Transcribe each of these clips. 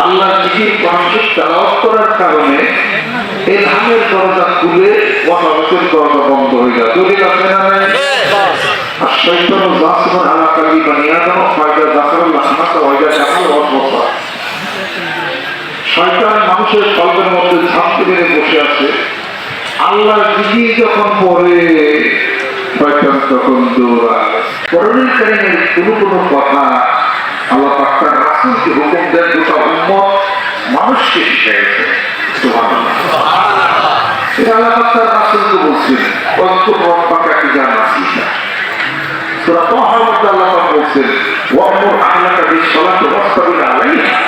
আল্লাহ জিকির মানুষের তেলাওয়াত করার কারণে এই ধামের দরজা খুলে ওয়াকাবতের দরজা বন্ধ হয়ে যায়। যদি আছে না নাই? আর শৈতান জাসমান আলা কালি বানিয়াদাম ফায়দা জাসরাল লাহমাতা ওয়াইদা জাহাল ওয়াসওয়াসা শয়তান মানুষের কল্পের মধ্যে ঝাঁপতে মেরে বসে আছে। আল্লাহর জিকির যখন পড়ে শয়তান তখন দৌড়ায়। করণের কারণে কোনো কোনো কথা আল্লাহ পাক্তার রাসুলকে হুকুম দেন, গোটা উম্মত মানুষকে শিখাইছে আল্লাহ রাসুলকে বলছেন। অন্তর রব্বাকা তাহার মধ্যে আল্লাহ পাক বলছেন, ওয়ামুর আহলাকা বিসসালাতি ওয়াসতাবির আলাইহা।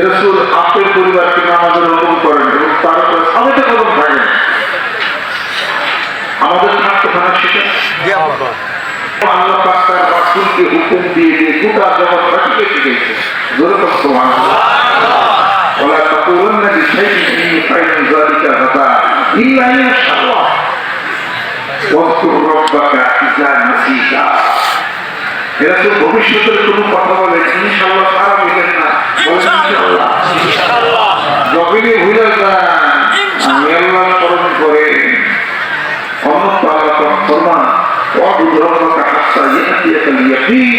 রাসূল আপনার পরিবারকে নামাজের হুকুম করেন এবং তার উপরে আমাদের থাকতে থাকা আল্লাহ। পাক তার রাসূলকে হুকুম দিয়ে দিয়ে গোটা জগৎ বাকিকে শিখেছে জোরে তো সুবহানাল্লাহ ইযা এরা তো ভবিষ্যতের কোনো কথা বলে ইনশাআল্লাহ তারা বলেন না বলেন ইনশাআল্লাহ যখনই ভুলে যান আমি আল্লাহ স্মরণ করে অন্য আল্লাহ ফরমান ওয়াবুদ রাব্বাকা হাত্তা ইয়াতিয়াকাল ইয়াকিন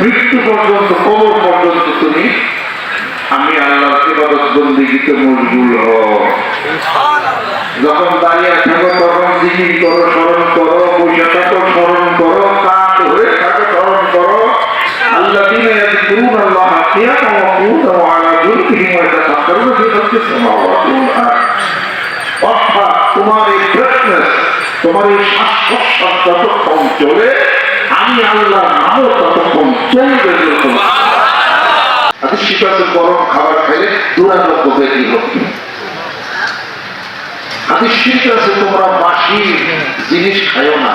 মৃত্যু পর্যন্ত কবর পর্যন্ত তুমি আমি আল্লাহর ইবাদত বন্দিগিতে মশগুল হও যখন দাঁড়িয়ে থাকো তখন জিকির করো স্মরণ করো বসে থাকো স্মরণ করো কাঠ হয়ে থাকো স্মরণ করো আল্লাহ দিনে يذكرون الله قياما وقعودا وعلى جنوبهم ويتفكرون في خلق السماوات والارض যতক্ষণ চলে আমি আল্লাহ নামও ততক্ষণ চলবে আমি শীতাতে গরম খাবার খাইলে দুরারোগ্য ব্যাধি হবে আমি শীত আছে তোমরা বাসি জিনিস খাইও না,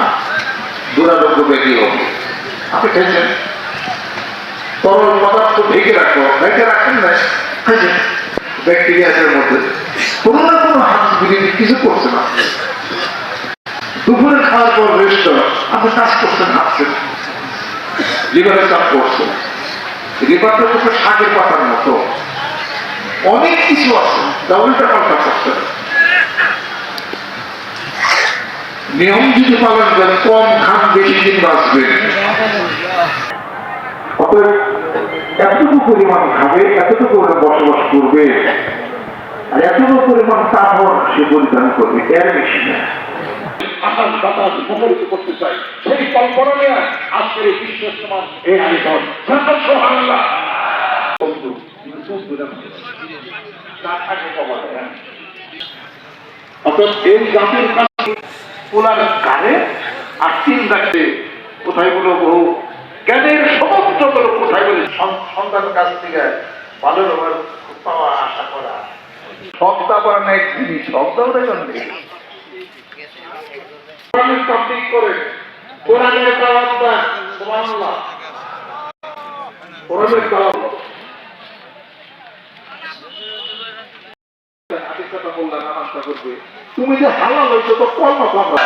দুরারোগ্য ব্যাধি হবে আপনি খেয়েছেন তরল পদার্থ ঢেকে রাখো, ঢেকে রাখেন না, খাইছেন? ব্যাকটেরিয়াদের মধ্যে। কোনো না কোনো হাত কিছু করছে না। দুপুরে খাওয়ার পর রেস্ট আপনি কাজ করছেন হাঁটছেন লিভারের চাপ করছে লিভারটা তো শাকের পাতার মতো। অনেক কিছু আছে যা উল্টা পাল্টা করছে নিয়ম যদি পালন করেন, কম খান, বেশি দিন অতএব এতটুকু পরিমাণ খাবে, এতটুকু বসবাস করবে। আর এতটুকু পরিমাণ কাপড় সে পরিধান করবে, এর বেশি না। আকাশ বাতাস মুখরিত করতে চাই। সেই কল্পনা নিয়ে আজকের এই সমাজ এই হ্যাঁ। কোথায় বলো বহু জ্ঞানের সমস্ত কোথায় বলে সন্তানের কাছ থেকে ভালো রকমের পাওয়া আশা করা। সপ্তাহ পর না জিনিস সপ্তাহ দেখুন করে। কোরআনের সুবহানাল্লাহ। কোরআনের বললাম নামাজটা করবে তুমি যে হালাল হইছো তো কর্ম ভালো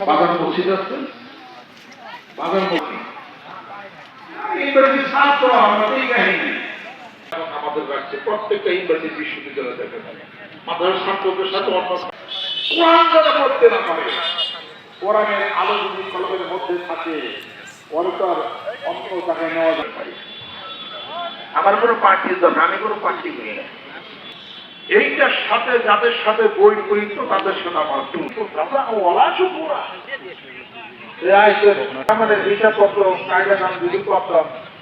বাগান মসজিদ আছে? বাগান মসজিদ। আমরা এই কাহিনী। এবং আমাদের প্রত্যেকটা ইউনিভার্সিটি বিশ্ববিদ্যালয় মাদ্রাসা সাথে অন্য কোরআন যারা পড়তে না পারে কোরআনের আলো যদি কলমের মধ্যে থাকে আর অন্য জায়গায় নেওয়া পারে আমার কোনো পার্টির দরকার, আমি কোনো পার্টি করি না। এইটার সাথে যাদের সাথে বই পড়িত তাদের সাথে আমার শুকুরা। আমাদের হিসাবপত্র, কায়দা নাম যদি করতাম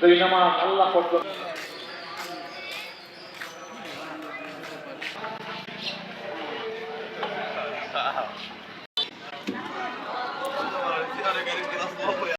যেই নামাজ আল্লাহ পর্যন্ত